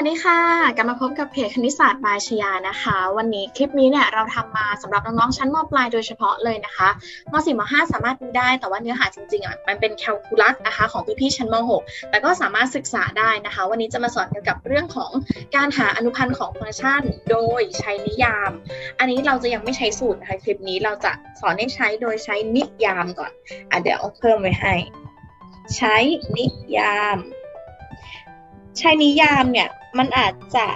สวัสดีค่ะ กลับมาพบกับเพจคณิตศาสตร์บายชยานะคะ วันนี้คลิปนี้เนี่ยเราทำมาสำหรับน้องๆชั้นมปลายโดยเฉพาะเลยนะคะม .4 ม .5 สามารถดูได้ แต่ว่าเนื้อหาจริงๆอะมันเป็นแคลคูลัสนะคะของพี่ๆชั้นม .6 แต่ก็สามารถศึกษาได้นะคะ วันนี้จะมาสอนเกี่ยวกับเรื่องของการหาอนุพันธ์ของฟังก์ชัน โดยใช้นิยาม อันนี้เราจะยังไม่ใช้สูตรนะคะคลิปนี้เราจะสอนให้ใช้โดยใช้นิยามก่อนอะเดี๋ยวเพิ่มไว้ให้ ใช้นิยามใช้นิยามเนี่ย มันอาจจะ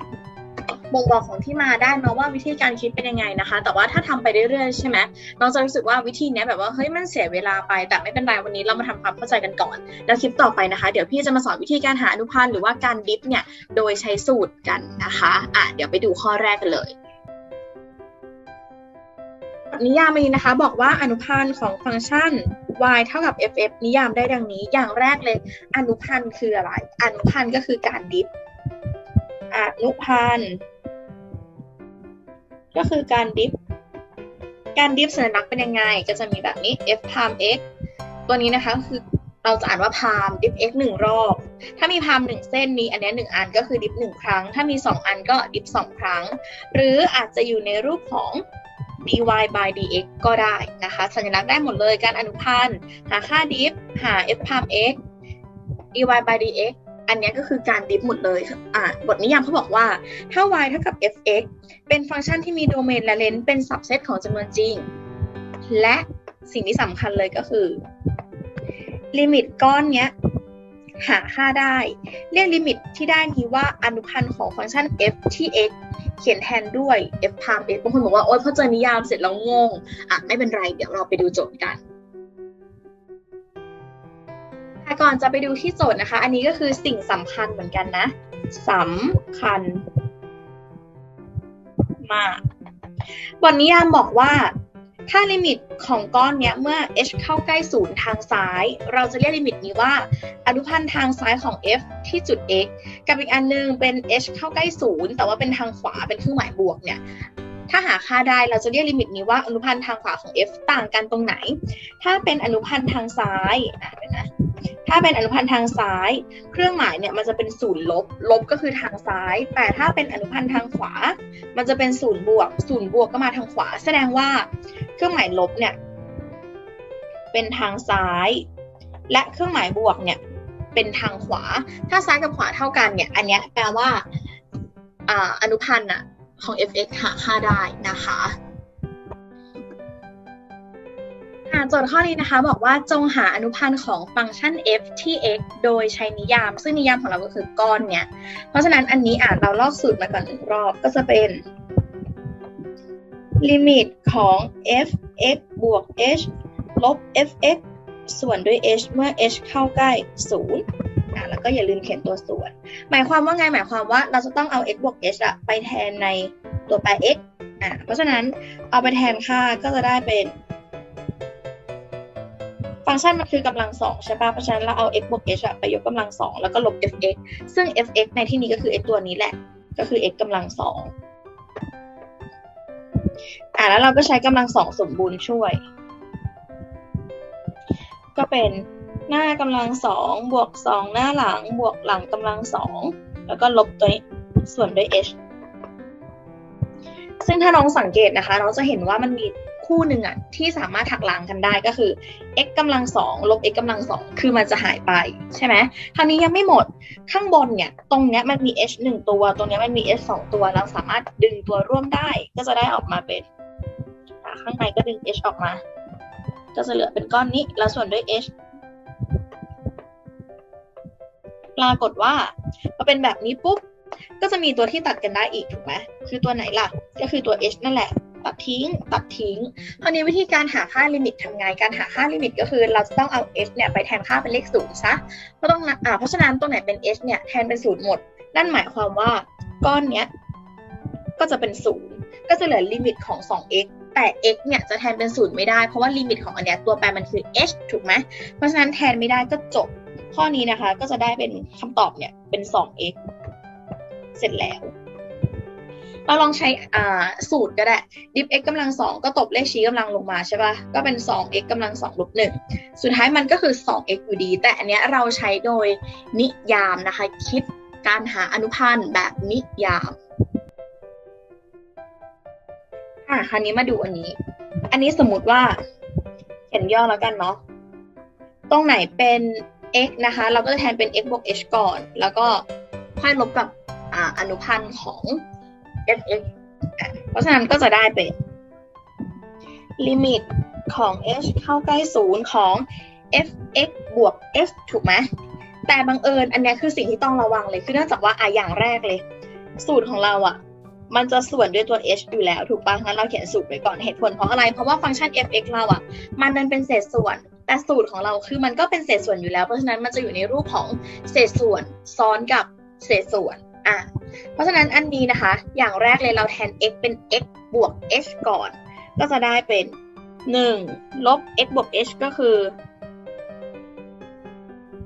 บ่งบอกของที่มาได้เนาะว่าวิธีการคิดเป็นยังไงนะคะ แต่ว่าถ้าทำไปเรื่อยๆใช่ไหมน้องจะรู้สึกว่าวิธีเนี้ยแบบว่าเฮ้ยมันเสียเวลาไปแต่ไม่เป็นไรวันนี้เรามาทำความเข้าใจกันก่อน แล้วคลิปต่อไปนะคะ เดี๋ยวพี่จะมาสอนวิธีการหาอนุพันธ์หรือว่าการดิฟเนี่ยโดยใช้สูตรกันนะคะอะเดี๋ยวไปดูข้อแรกกันเลยนิยามนี้นะคะ บอกว่าอนุพันธ์ของฟังก์ชัน y เท่ากับ ff นิยามได้ดังนี้ อย่างแรกเลย อนุพันธ์คืออะไร อนุพันธ์ก็คือการดิฟ อนุพันธ์ก็คือการดิฟ การดิฟสัญลักษณ์เป็นยังไง ก็จะมีแบบนี้ f prime x ตัวนี้นะคะคือเราจะอ่านว่าพามดิฟ x หนึ่งรอบ ถ้ามีพามหนึ่งเส้นมีอันนี้หนึ่งอันก็คือดิฟหนึ่งครั้ง ถ้ามีสองอันก็ดิฟสองครั้ง หรืออาจจะอยู่ในรูปของ dy by dx ก็ได้นะคะ สัญลักษณ์ได้หมดเลยการอนุพันธ์ หาค่าดิฟ หา f prime x dy by dx อันนี้ก็คือการดิฟหมดเลยอ่าบทนิยามเขาบอกว่า ถ้า y เท่ากับ fx เป็นฟังก์ชันที่มีโดเมนและเลนส์เป็นสับเซตของจำนวนจริง และสิ่งที่สำคัญเลยก็คือลิมิตก้อนเนี้ยหาค่าได้ เรียกลิมิตที่ได้นี้ว่าอนุพันธ์ของฟังก์ชัน f ที่ x เขียนแทนด้วย f prime x บางคนบอกว่า โอ๊ยพอเจอนิยามเสร็จแล้วงง อะ ไม่เป็นไร เดี๋ยวเราไปดูโจทย์กัน ก่อนจะไปดูที่โจทย์นะคะ อันนี้ก็คือสิ่งสำคัญเหมือนกันนะสำคัญ มากบทนิยามบอกว่าถ้าลิมิตของก้อนเนี้ยเมื่อ h เข้าใกล้ศูนย์ทางซ้าย เราจะเรียกลิมิตนี้ว่า อนุพันธ์ทางซ้ายของ f ที่จุด x กับอีกอันนึงเป็น h เข้าใกล้ศูนย์แต่ว่าเป็นทางขวาเป็นเครื่องหมายบวกเนี่ย ถ้าหาค่าได้เราจะเรียกลิมิตนี้ว่าอนุพันธ์ทางขวาของ f ต่างกันตรงไหน ถ้าเป็นอนุพันธ์ทางซ้ายอะนะถ้าเป็นอนุพันธ์ทางซ้าย เครื่องหมายเนี่ยมันจะเป็นศูนย์ลบ ลบก็คือทางซ้าย แต่ถ้าเป็นอนุพันธ์ทางขวา มันจะเป็นศูนย์บวก ศูนย์บวกก็มาทางขวา แสดงว่าเครื่องหมายลบเนี่ยเป็นทางซ้าย และเครื่องหมายบวกเนี่ยเป็นทางขวา ถ้าซ้ายกับขวาเท่ากันเนี่ย อันเนี้ยแปลว่าอ่าอนุพันธ์อะ ของ f(x) หาค่าได้นะคะโจทย์ข้อนี้นะคะบอกว่าจงหาอนุพันธ์ของฟังก์ชัน f ที่ x โดยใช้นิยาม ซึ่งนิยามของเราก็คือก้อนเนี่ย เพราะฉะนั้นอันนี้อ่านเราลอกสูตรมาก่อนหนึ่งรอบก็จะเป็นลิมิตของ f(x) บวก h ลบ f(x) ส่วนด้วย h เมื่อ h เข้าใกล้ 0 ก็อย่าลืมเขียนตัวส่วน หมายความว่าไงหมายความว่าเราจะต้องเอา x บวก h อะไปแทนในตัวแปร x อะเพราะฉะนั้นเอาไปแทนค่าก็จะได้เป็น ฟังก์ชันมันคือกำลังสองใช่ปะเพราะฉะนั้นเราเอา x บวก h อะไปยกกำลังสองแล้วก็ลบ f(x) ซึ่ง f(x) ในที่นี้ก็คือไอตัวนี้แหละ ก็คือ x กำลังสองอะแล้วเราก็ใช้กำลังสองสมบูรณ์ช่วย ก็เป็น หน้ากำลังสองบวกสองหน้าหลังบวกหลังกำลังสองแล้วก็ลบตัวนี้ส่วนด้วย h ซึ่งถ้าน้องสังเกตนะคะ น้องจะเห็นว่ามันมีคู่หนึ่งอะที่สามารถถักล้างกันได้ก็คือ x กำลังสองลบ x กำลังสองคือมันจะหายไปใช่ไหมคราวนี้ยังไม่หมดข้างบนเนี่ย ตรงเนี้ยมันมี h หนึ่งตัว ตรงเนี้ยมันมี h สองตัว เราสามารถดึงตัวร่วมได้ ก็จะได้ออกมาเป็นข้างในก็ดึง h ออกมา ก็จะเหลือเป็นก้อนนี้แล้วส่วนด้วย h ปรากฏว่าพอเป็นแบบนี้ปุ๊บก็จะมีตัวที่ตัดกันได้อีกถูกไหมคือตัวไหนล่ะ ก็คือตัว h นั่นแหละ ตัดทิ้ง ตัดทิ้งคราวนี้วิธีการหาค่าลิมิตทำไง การหาค่าลิมิตก็คือ เราจะต้องเอา h เนี่ยไปแทนค่าเป็นเลขศูนย์ซะเพราะต้องอ่าเพราะฉะนั้นตัวไหนเป็น h เนี่ยแทนเป็นศูนย์หมด นั่นหมายความว่าก้อนเนี้ยก็จะเป็นศูนย์ก็จะเหลือลิมิตของ 2x แต่ x เนี่ยจะแทนเป็นศูนย์ไม่ได้ เพราะว่าลิมิตของอันเนี้ยตัวแปรมันคือ h ถูกไหมเพราะฉะนั้นแทนไม่ได้ก็จบ ข้อนี้นะคะก็จะได้เป็นคำตอบเนี่ยเป็น 2x เสร็จแล้ว เราลองใช้สูตรก็ได้ ดิฟ x กำลังสองก็ตบเลขชี้กำลังลงมาใช่ปะ่ะ ก็เป็น 2x กำลังสองลบหนึ่งสุดท้ายมันก็คือ 2x อยู่ดี แต่อันเนี้ยเราใช้โดยนิยามนะคะ คิดการหาอนุพันธ์แบบนิยาม อะคราวนี้มาดูอันนี้ อันนี้สมมติว่าเขียนย่อแล้วกันเนาะ ตรงไหนเป็น x นะคะ เราก็จะแทนเป็น x บวก h ก่อน แล้วก็ค่อยลบกับออนุพันธ์ของ fx อะเพราะฉะนั้นก็จะได้เป็น ลิมิตของ h เข้าใกล้ศูนย์ของ fx บวก f ถูกไหมแต่บังเอิญอันเนี้ยคือสิ่งที่ต้องระวังเลย คือเนื่องจากว่าอะอย่างแรกเลย สูตรของเราอะ มันจะส่วนด้วยตัว h อยู่แล้วถูกปะงั้นเราเขียนสูตรไว้ก่อนเหตุผลเพราะอะไร เพราะว่าฟังก์ชัน fx เราอะมันดันเป็นเศษส่วน แต่สูตรของเราคือมันก็เป็นเศษส่วนอยู่แล้ว เพราะฉะนั้นมันจะอยู่ในรูปของเศษส่วนซ้อนกับเศษส่วนอะเพราะฉะนั้นอันนี้นะคะ อย่างแรกเลยเราแทน x เป็น x บวก h ก่อน ก็จะได้เป็น 1 ลบ x บวก h ก็คือ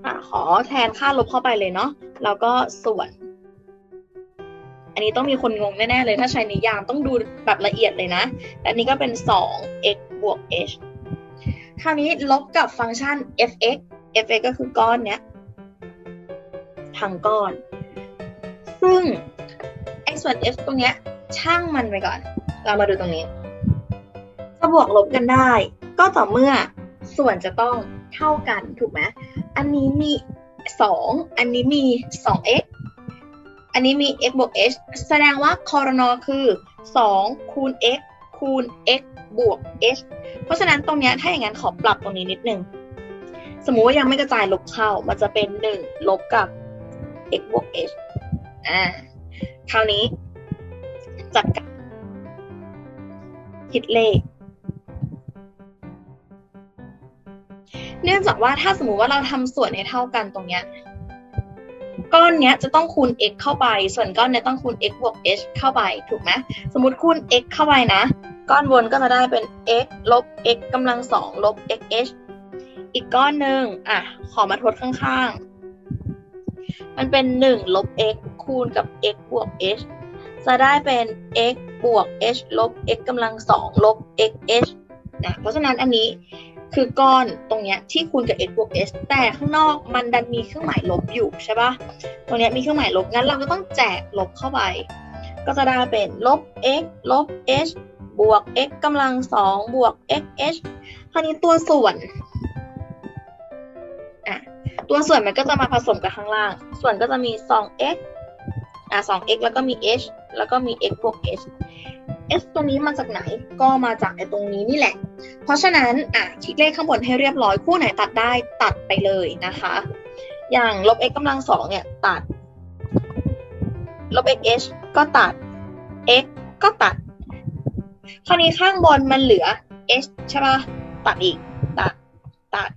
อะขอแทนค่าลบเข้าไปเลยเนาะแล้วก็ส่วน อันนี้ต้องมีคนงงแน่ ๆ เลย ถ้าใช้นิยามต้องดูแบบละเอียดเลยนะแต่นนี้ก็เป็น 2 x บวก h คราวนี้ลบกับฟังก์ชัน fx fx ก็คือก้อนเนี้ยทั้งก้อน ซึ่งไอ้ส่วน f ตรงเนี้ยช่างมันไปก่อน เรามาดูตรงนี้ จะบวกลบกันได้ ก็ต่อเมื่อส่วนจะต้องเท่ากันถูกไหม อันนี้มี 2 อันนี้มี 2x อันนี้มี x บวก h แสดงว่าคอรนอคือ 2 คูณ x คูณ x บวก h เพราะฉะนั้นตรงนี้ถ้าอย่างนั้นขอปรับตรงนี้นิดนึง สมมุติว่ายังไม่กระจายลบเข้า มันจะเป็น 1 ลบกับ x บวก h อ่า คราวนี้ จัดการคิดเลข เนื่องจากว่าถ้าสมมุติว่าเราทำส่วนให้เท่ากันตรงเนี้ย ก้อนเนี้ยจะต้องคูณ x เข้าไป ส่วนก้อนเนี้ยต้องคูณ x บวก h เข้าไปถูกไหมสมมติคูณ x เข้าไปนะ ก้อนบนก็จะได้เป็น x ลบ x กำลังสองลบ xh อีกก้อนหนึ่งอะ ขอมาทดข้างๆ มันเป็น 1 ลบ x คูณกับ x บวก h จะได้เป็น x บวก h ลบ x กำลังสองลบ xh นะเพราะฉะนั้นอันนี้ คือก้อนตรงเนี้ยที่คูณกับ x บวก h แต่ข้างนอกมันดันมีเครื่องหมายลบอยู่ใช่ปะตรงเนี้ยมีเครื่องหมายลบงั้นเราก็ต้องแจกลบเข้าไป ก็จะได้เป็นลบ x ลบ h บวก x กำลังสองบวก xh คราวนี้ตัวส่วนอะตัวส่วนมันก็จะมาผสมกับข้างล่าง ส่วนก็จะมี 2x อะ 2x แล้วก็มี h แล้วก็มี x บวก h h ตรงนี้มาจากไหนก็มาจากไอ้ตรงนี้นี่แหละ เพราะฉะนั้นอะคิดเลขข้างบนให้เรียบร้อยคู่ไหนตัดได้ตัดไปเลยนะคะ อย่างลบ x กำลังสองเนี่ยตัด ลบ xh ก็ตัด x ก็ตัด คราวนี้ข้างบนมันเหลือ h ใช่ปะตัดอีก ตัด ตัด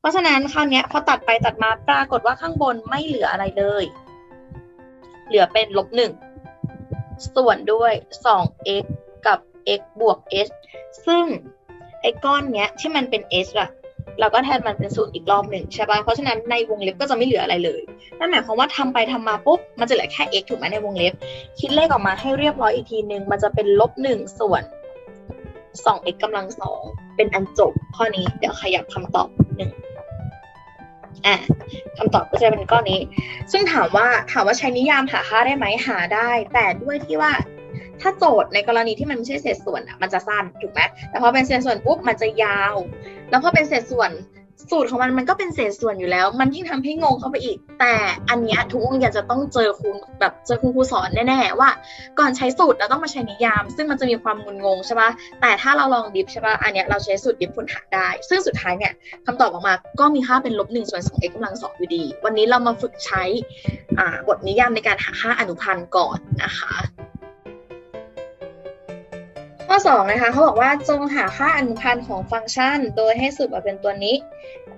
เพราะฉะนั้นคราวนี้พอตัดไปตัดมาปรากฏว่าข้างบนไม่เหลืออะไรเลย เหลือเป็นลบหนึ่งส่วนด้วย 2x กับ x บวก h ซึ่งไอ้ก้อนเนี้ยที่มันเป็น h อะเราก็แทนมันเป็นสูตรอีกรอบหนึ่งใช่ปะเพราะฉะนั้นในวงเล็บก็จะไม่เหลืออะไรเลย นั่นหมายความว่าทำไปทำมาปุ๊บ มันจะเหลือแค่ x ถูกไหมในวงเล็บ คิดเลขออกมาให้เรียบร้อยอีกทีหนึ่งมันจะเป็นลบหนึ่งส่วน 2x กำลังสองเป็นอันจบข้อนี้ เดี๋ยวขยับคำตอบหนึ่ง อะคำตอบก็จะเป็นก้อนนี้ ซึ่งถามว่าถามว่าใช้นิยามหาค่าได้ไหมหาได้ แต่ด้วยที่ว่าถ้าโจทย์ในกรณีที่มันไม่ใช่เศษส่วนอะมันจะสั้นถูกไหมแต่พอเป็นเศษส่วนปุ๊บมันจะยาว แล้วพอเป็นเศษส่วน สูตรของมันมันก็เป็นเศษส่วนอยู่แล้ว มันยิ่งทำให้งงเข้าไปอีก แต่อันเนี้ยทุกโรงเรียนจะต้องเจอครูแบบเจอครูครูสอนแน่ๆว่า ก่อนใช้สูตรเราต้องมาใช้นิยาม ซึ่งมันจะมีความงุนงงใช่ปะแต่ถ้าเราลองดิฟใช่ปะอันเนี้ยเราใช้สูตรดิฟผลหารได้ ซึ่งสุดท้ายเนี่ยคำตอบออกมาก็มีค่าเป็นลบหนึ่งส่วนสอง x กกำลังสองอยู่ดี วันนี้เรามาฝึกใช้บทนิยามในการหาค่าอนุพันธ์ก่อนนะคะ ข้อ2นะคะเขาบอกว่าจงหาค่าอนุพันธ์ของฟังก์ชัน โดยให้สูตรมาเป็นตัวนี้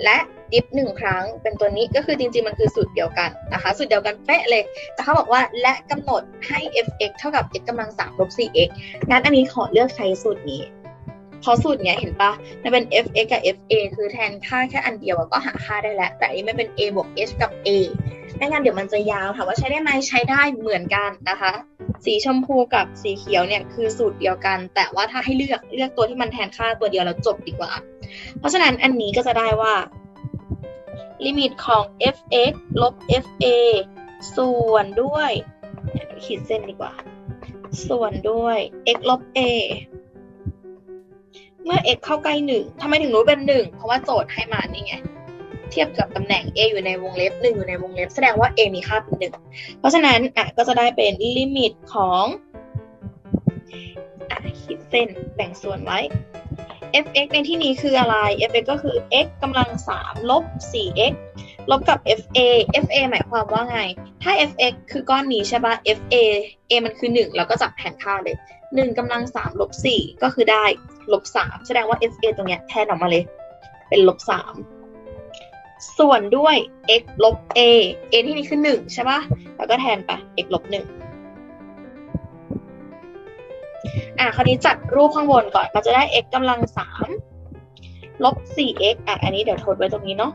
และดิฟหนึ่งครั้งเป็นตัวนี้ก็คือจริงๆมันคือสูตรเดียวกันนะคะสูตรเดียวกันเป๊ะเลย แต่เขาบอกว่าและกำหนดให้ f(x) เท่ากับ x กำลัง3ลบ 4x งั้นอันนี้ขอเลือกใช้สูตรนี้เพราะสูตรเนี้ยเห็นปะมันเป็น f(x) กับ fa คือแทนค่าแค่อันเดียวก็หาค่าได้แล้ว แต่อันนี้ไม่เป็น a บวก h กับ a ไม่งั้นเดี๋ยวมันจะยาวถามว่าใช้ได้ไหมใช้ได้เหมือนกันนะคะ สีชมพูกับสีเขียวเนี่ยคือสูตรเดียวกัน แต่ว่าถ้าให้เลือกเลือกตัวที่มันแทนค่าตัวเดียวแล้วจบดีกว่า เพราะฉะนั้นอันนี้ก็จะได้ว่า ลิมิตของ f(x) ลบ fa ส่วนด้วยขีดเส้นดีกว่า ส่วนด้วย x ลบ a เมื่อ x เข้าใกล้หนึ่งทำไมถึงรู้เป็นหนึ่งเพราะว่าโจทย์ให้มานี่ไง เทียบกับตำแหน่ง a อยู่ในวงเล็บหนึ่งอยู่ในวงเล็บ แสดงว่า a มีค่าเป็นหนึ่งเพราะฉะนั้นอะก็จะได้เป็นลิมิตของอะขีดเส้นแบ่งส่วนไว้ f(x) ในที่นี้คืออะไร f(x) ก็คือ x กำลัง 3 ลบ 4x ลบกับ fa fa หมายความว่าไง ถ้า fx คือก้อนนี้ใช่ปะ fa a มันคือ1เราก็จับแทนค่าเลย 1กำลัง 3 ลบ 4 ก็คือได้ลบ 3 แสดงว่า fa ตรงเนี้ยแทนออกมาเลย เป็นลบ 3 ส่วนด้วย x ลบ a a ที่นี้คือ1ใช่ปะแล้วก็แทนไป x ลบ1อะคราวนี้จัดรูปข้างบนก่อนมันจะได้ x กำลัง3ลบ 4x อะ อันนี้เดี๋ยวทดไว้ตรงนี้เนาะ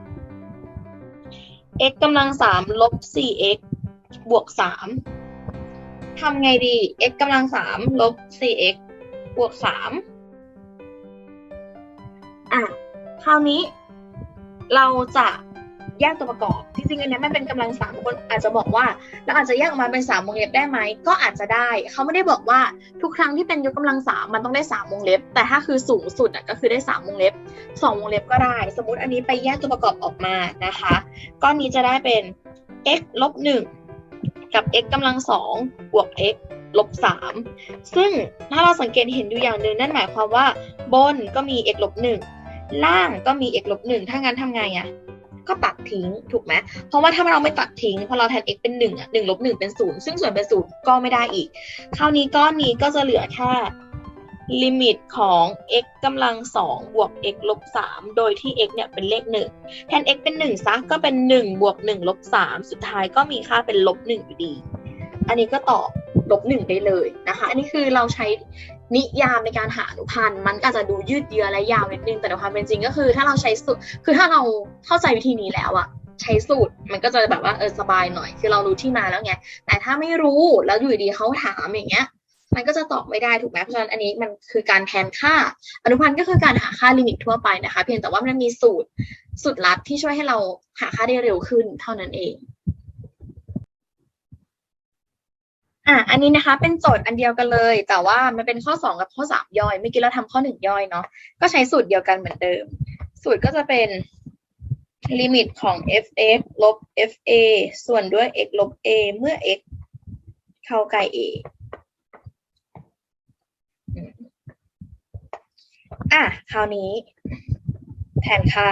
x กำลัง3ลบ 4x บวก3ทำไงดี x กำลัง3ลบ 4x บวก3อะ คราวนี้ เราจะแยกตัวประกอบ จริงๆอันนี้มันเป็นกำลังสามคนอาจจะบอกว่าเราอาจจะแยกออกมาเป็นสามวงเล็บได้ไหมก็อาจจะได้ เขาไม่ได้บอกว่าทุกครั้งที่เป็นยกกำลังสามมันต้องได้สามวงเล็บ แต่ถ้าคือสูงสุดอะก็คือได้สามวงเล็บสองวงเล็บก็ได้ สมมติอันนี้ไปแยกตัวประกอบออกมานะคะก้อนนี้จะได้เป็น x ลบหนึ่งกับ x กำลังสองบวก x ลบสามซึ่งถ้าเราสังเกตเห็นอยู่อย่างหนึ่งนั่นหมายความว่า บนก็มี x ลบหนึ่ง ล่างก็มี x ลบหนึ่งถ้างั้นทำไงอะก็ตัดทิ้งถูกไหมเพราะว่าถ้าเราไม่ตัดทิ้งพอเราแทน x เป็น1อะ1ลบ1เป็น0ซึ่งส่วนเป็น0ก็ไม่ได้อีก คราวนี้ก้อนนี้ก็จะเหลือแค่ลิมิตของ x กำลัง2บวก x ลบ3โดยที่ x เนี่ยเป็นเลข1แทน x เป็น1ซะก็เป็น1บวก1ลบ3สุดท้ายก็มีค่าเป็นลบ1อยู่ดี อันนี้ก็ตอบลบ1ได้เลยนะคะ อันนี้คือเราใช้ นิยามในการหาอนุพันธ์มันอาจจะดูยืดเยื้อและยาวนิดนึงแต่ในความเป็นจริงก็คือ ถ้าเราใช้สูตรคือถ้าเราเข้าใจวิธีนี้แล้วอะใช้สูตรมันก็จะแบบว่าเออสบายหน่อย คือเรารู้ที่มาแล้วไงแต่ถ้าไม่รู้แล้วอยู่ดีเขาถามอย่างเงี้ย มันก็จะตอบไม่ได้ถูกไหมเพราะฉะนั้นอันนี้มันคือการแทนค่า อนุพันธ์ก็คือการหาค่าลิมิตทั่วไปนะคะ เพียงแต่ว่ามันมีสูตรสูตรลัดที่ช่วยให้เราหาค่าได้เร็วขึ้นเท่านั้นเอง อะอันนี้นะคะเป็นโจทย์อันเดียวกันเลย แต่ว่ามันเป็นข้อ 2 กับข้อ 3 ย่อย เมื่อกี้เราทำข้อ 1 ย่อยเนาะก็ใช้สูตรเดียวกันเหมือนเดิม สูตรก็จะเป็นลิมิตของ f(x) ลบ fa ส่วนด้วย x ลบ a เมื่อ x เข้าใกล้ a อะคราวนี้ แทนค่า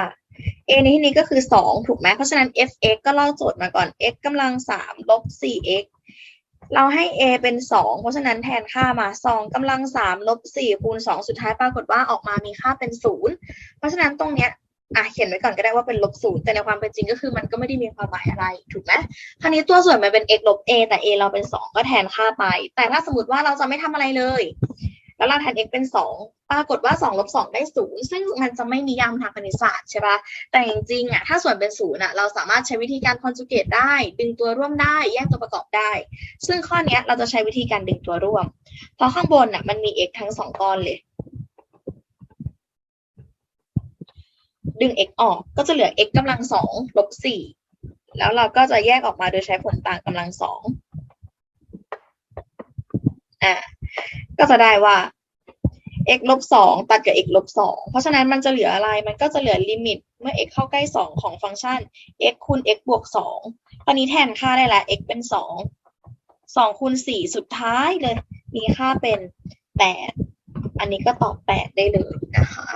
a ในที่นี้ก็คือ 2 ถูกไหมเพราะฉะนั้น f(x) ก็เล่าโจทย์มาก่อน x กำลัง3ลบ 4x เราให้ a เป็น 2 เพราะฉะนั้นแทนค่ามา2กำลัง3ลบ4คูณ2 สุดท้ายปรากฏว่าออกมามีค่าเป็น 0 เพราะฉะนั้นตรงเนี้ยอะเขียนไว้ก่อนก็ได้ว่าเป็นลบศูนย์แต่ในความเป็นจริงก็คือมันก็ไม่ได้มีความหมายอะไรถูกไหมคราวนี้ตัวส่วนมันเป็น x ลบ a แต่ a เราเป็น 2 ก็แทนค่าไป แต่ถ้าสมมติว่าเราจะไม่ทำอะไรเลย แล้วเราแทน x เป็น 2 ปรากฏว่า2ลบ2ได้0ซึ่งมันจะไม่นิยามทางคณิตศาสตร์ใช่ปะแต่จริงๆอะถ้าส่วนเป็น0อะเราสามารถใช้วิธีการคอนจูเกตได้ ดึงตัวร่วมได้ แยกตัวประกอบได้ ซึ่งข้อนี้เราจะใช้วิธีการดึงตัวร่วม เพราะข้างบนอะมันมี x ทั้ง 2 ก้อนเลย ดึง x ออกก็จะเหลือ x กำลัง2ลบ4แล้วเราก็จะแยกออกมาโดยใช้ผลต่างกำลัง2อะก็จะได้ว่า x ลบสองตัดกับ x ลบสองเพราะฉะนั้นมันจะเหลืออะไร มันก็จะเหลือลิมิตเมื่อ x เข้าใกล้สองของฟังก์ชัน x คูณ x บวกสองตอนนี้แทนค่าได้แล้ว x เป็นสองสองคูณสี่สุดท้ายเลย มีค่าเป็นแปดอันนี้ก็ตอบแปดได้เลยนะคะ